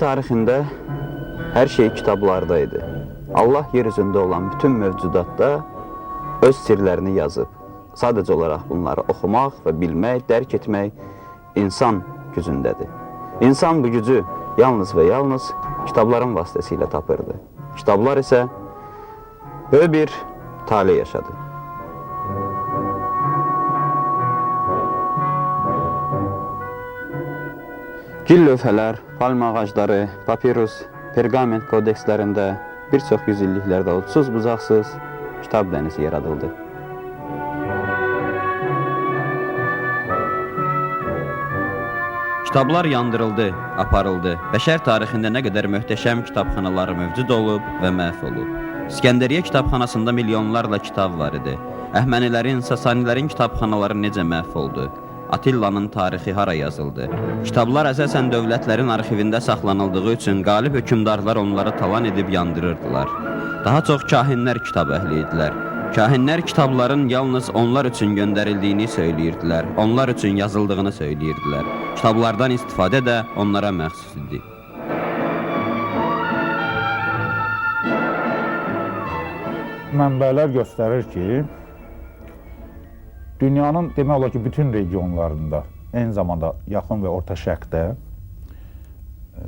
Tarixində hər şey kitablarda idi. Allah yer üzündə olan bütün mövcudatda öz sirlərini yazıb. Sadəcə olaraq bunları oxumaq və bilmək, dərk etmək insan gücündədir. İnsan bu gücü yalnız və yalnız kitabların vasitəsilə tapırdı. Kitablar isə böyük bir tale yaşadı. Gil lövhələr, palma ağacları, papirus, perqament kodekslərində bir çox yüzilliklərdə ucsuz bucaqsız kitab dənizi yaradıldı. Kitablar yandırıldı, aparıldı. Bəşər tarixində nə qədər möhtəşəm kitabxanalar mövcud olub və məhv olub. İskəndəriyyə kitabxanasında milyonlarla kitab var idi. Əhmənilərin, Sasanilərin kitabxanaları necə məhv oldu? Atilla'nın tarixi hara yazıldı? Kitablar əsasən dövlətlərin arxivində saxlanıldığı üçün qalib hökmdarlar onları talan edib yandırırdılar. Daha çox kahinlər kitab əhli idilər. Kahinlər kitabların yalnız onlar üçün göndərildiyini söyləyirdilər. Onlar üçün yazıldığını söyləyirdilər. Kitablardan istifadə də onlara məxsus idi. Mənbələr göstərir ki, dünyanın demək olar ki, bütün regionlarında, eyni zamanda yaxın və orta şərqdə, e,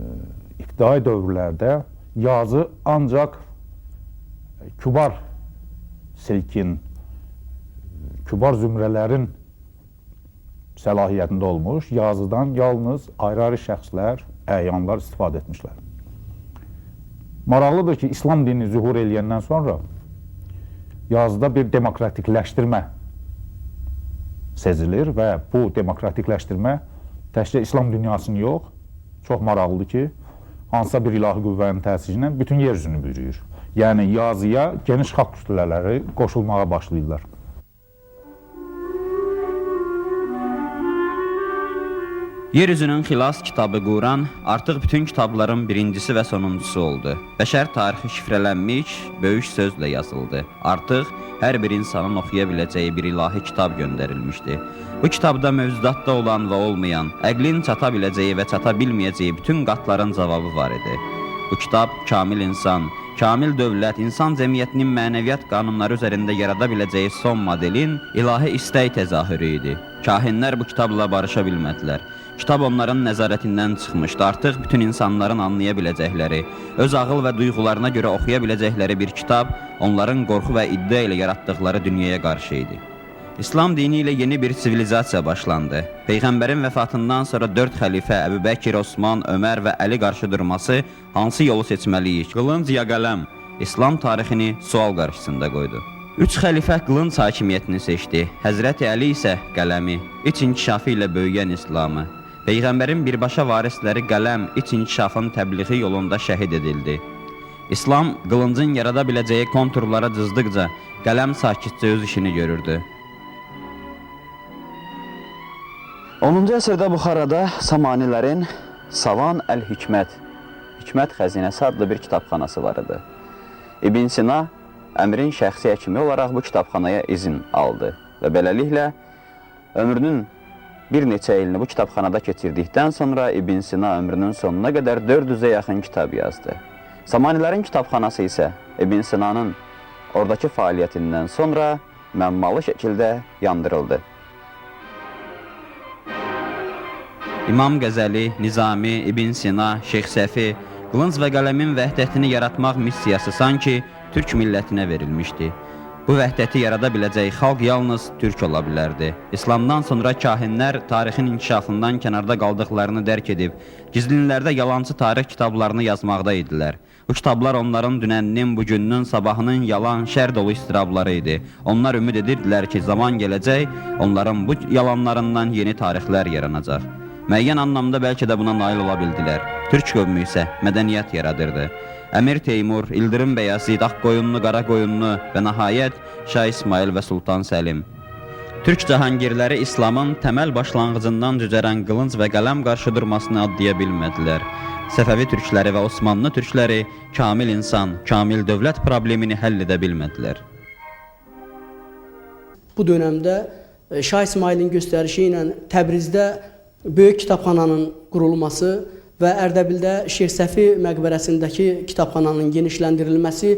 ibtidai dövrlərdə yazı ancaq kübar silkin, kübar zümrələrin səlahiyyətində olmuş, yazıdan yalnız ayrı-ayrı şəxslər, əyanlar istifadə etmişlər. Maraqlıdır ki, İslam dini zühur eləyəndən sonra yazıda bir demokratikləşdirmə sezilir və bu demokratikləşdirmə təkcə İslam dünyasını yox, çox maraqlıdır ki, hansısa bir ilahi qüvvənin təsiri ilə bütün yer üzünü bürüyür. Yəni yazıya geniş xalq kütlələri qoşulmağa başlayırlar. Yeryüzünün xilas kitabı Quran artıq bütün kitabların birincisi və sonuncusu oldu. Bəşər tarixi şifrələnmiş, böyük sözlə yazıldı. Artıq hər bir insanın oxuya biləcəyi bir ilahi kitab göndərilmişdi. Bu kitabda mövzudatda olan və olmayan, əqlin çata biləcəyi və çata bilməyəcəyi bütün qatların cavabı var idi. Bu kitab kamil insan, kamil dövlət, insan cəmiyyətinin mənəviyyat qanunları üzərində yarada biləcəyi son modelin ilahi istək təzahürü idi. Kahinlər bu kitabla barışa bilmədilər. Kitab onların nəzarətindən çıxmışdı. Artıq bütün insanların anlaya biləcəkləri, öz ağıl və duyğularına görə oxuya biləcəkləri bir kitab onların qorxu və iddia ilə yaratdıqları dünyaya qarşı idi. İslam dini ilə yeni bir sivilizasiya başlandı. Peyğəmbərin vəfatından sonra 4 xəlifə Əbu Bəkir, Osman, Ömər və Əli qarşı durması hansı yolu seçməliyik? Qılınc ya qələm? İslam tarixini sual qarşısında qoydu. Üç xəlifə qılınc hakimiyyətini seçdi. Həzrəti Əli isə qələmi, iç inkişafı ilə böyüyən İslamı. Peyğəmbərin birbaşa varisləri qələm, iç inkişafın təbliği yolunda şəhid edildi. İslam qılıncın yarada biləcəyi konturlara cızdıqca qələm sakitcə öz işini görürdü. 10-cu əsrdə Buxarada Samanilərin Savan əl-Hikmət, Hikmət xəzinəsi adlı bir kitabxanası var idi. İbn Sina əmrin şəxsi həkimi olaraq bu kitabxanaya izin aldı və beləliklə ömrünün bir neçə ilini bu kitabxanada keçirdikdən sonra İbn Sina ömrünün sonuna qədər 400-ə yaxın kitab yazdı. Samanilərin kitabxanası isə İbn Sinanın oradakı fəaliyyətindən sonra məmmalı şəkildə yandırıldı. İmam Qəzəli, Nizami, İbn Sina, Şeyx Səfi, qılınc və qələmin vəhdətini yaratmaq missiyası sanki türk millətinə verilmişdi. Bu vəhdəti yarada biləcək xalq yalnız türk ola bilərdi. İslamdan sonra kahinlər tarixin inkişafından kənarda qaldıqlarını dərk edib, gizlinlərdə yalançı tarix kitablarını yazmaqda idilər. Bu kitablar onların dünəninin, bugününün, sabahının yalan, şər dolu istirabları idi. Onlar ümid edirdilər ki, zaman gələcək, onların bu yalanlarından yeni tarixlər yaranacaq. Müəyyən anlamda bəlkə də buna nail ola bildilər. Türk qövmü isə mədəniyyət yaradırdı. Əmir Teymur, İldırım Bəyazid, Ağqoyunlu, Qaraqoyunlu və nəhayət Şah İsmail və Sultan Səlim. Türk cahangirləri İslamın təməl başlanğıcından cücərən qılınc və qələm qarşı durmasını addaya bilmədilər. Səfəvi türkləri və Osmanlı türkləri kamil insan, kamil dövlət problemini həll edə bilmədilər. Bu dövrdə e, Şah İsmailin göstərişi ilə Təbrizdə böyük kitabxananın qurulması və Ərdəbildə Şeyx Səfi məqbərəsindəki kitabxananın genişləndirilməsi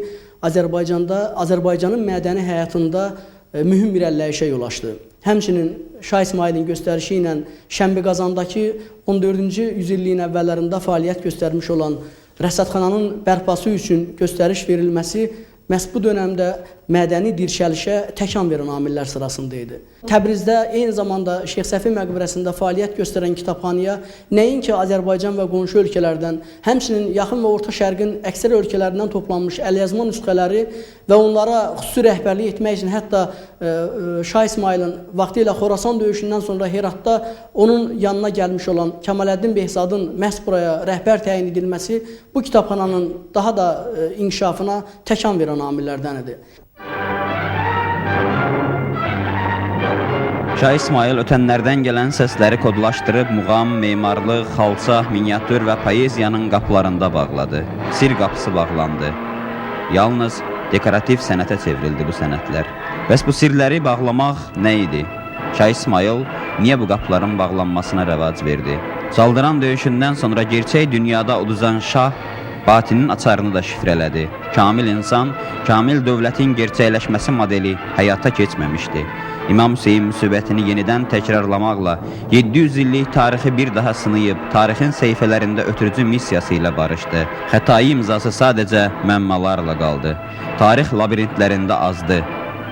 Azərbaycanda Azərbaycanın mədəni həyatında e, mühüm irəliləyişə yol açdı. Həmçinin Şah İsmailin göstərişi ilə Şənbiqazandakı 14-cü yüzilliyin əvvəllərində fəaliyyət göstərmiş olan rəsədxananın bərpası üçün göstəriş verilməsi məhz bu dövrdə mədəni dirçəlişə təkan verən amillər sırasında idi. Təbrizdə eyni zamanda Şeyx Səfi məqbərəsində fəaliyyət göstərən kitabxanaya nəinki Azərbaycan və qonşu ölkələrdən, həmçinin yaxın və orta şərqin əksər ölkələrindən toplanmış əlyazma nüsxələri və onlara xüsusi rəhbərlik etmək üçün hətta e, e, Şah İsmailin vaxtilə Xorasan döyüşündən sonra Heratda onun yanına gəlmiş olan Kemaləddin Behzadın məhz buraya rəhbər təyin edilməsi bu kitabxananın daha da e, inkişafına təkan verən amillərdən Şah İsmail ötənlərdən gələn səsləri kodlaşdırıb muğam, memarlıq, xalça, miniatür və poeziyanın qapılarında bağladı. Sir qapısı bağlandı. Yalnız dekorativ sənətə çevrildi bu sənətlər. Bəs bu sirləri bağlamaq nə idi? Şah İsmail niyə bu qapıların bağlanmasına rəvac verdi? Çaldıran döyüşündən sonra gerçək dünyada uduzan şah batinin açarını da şifrələdi. Kamil insan, kamil dövlətin gerçəkləşməsi modeli həyata keçməmişdi. İmam Hüseyin müsibətini yenidən təkrarlamaqla 700 illik tarixi bir daha sınayıb, tarixin səhifələrində ötürücü missiyası ilə barışdı. Xətai imzası sadəcə məmmalarla qaldı. Tarix labirintlərində azdı.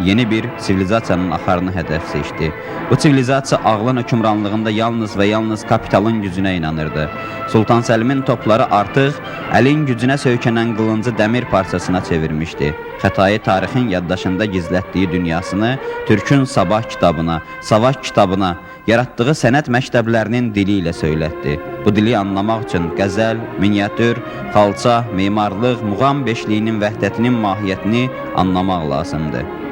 Yeni bir sivilizasiyanın axarını hədəf seçdi. Bu sivilizasiya ağlın hökmranlığında yalnız və yalnız kapitalın gücünə inanırdı. Sultan Səlimin topları artıq əlin gücünə söykənən qılıncı dəmir parçasına çevirmişdi. Xətai tarixin yaddaşında gizlətdiyi dünyasını Türkün Sabah kitabına, Savaş kitabına, yaratdığı sənət məktəblərinin dili ilə söylətdi. Bu dili anlamaq üçün qəzəl, miniatür, xalça, memarlıq, muğam beşliyinin vəhdətinin mahiyyətini anlamaq lazımdır.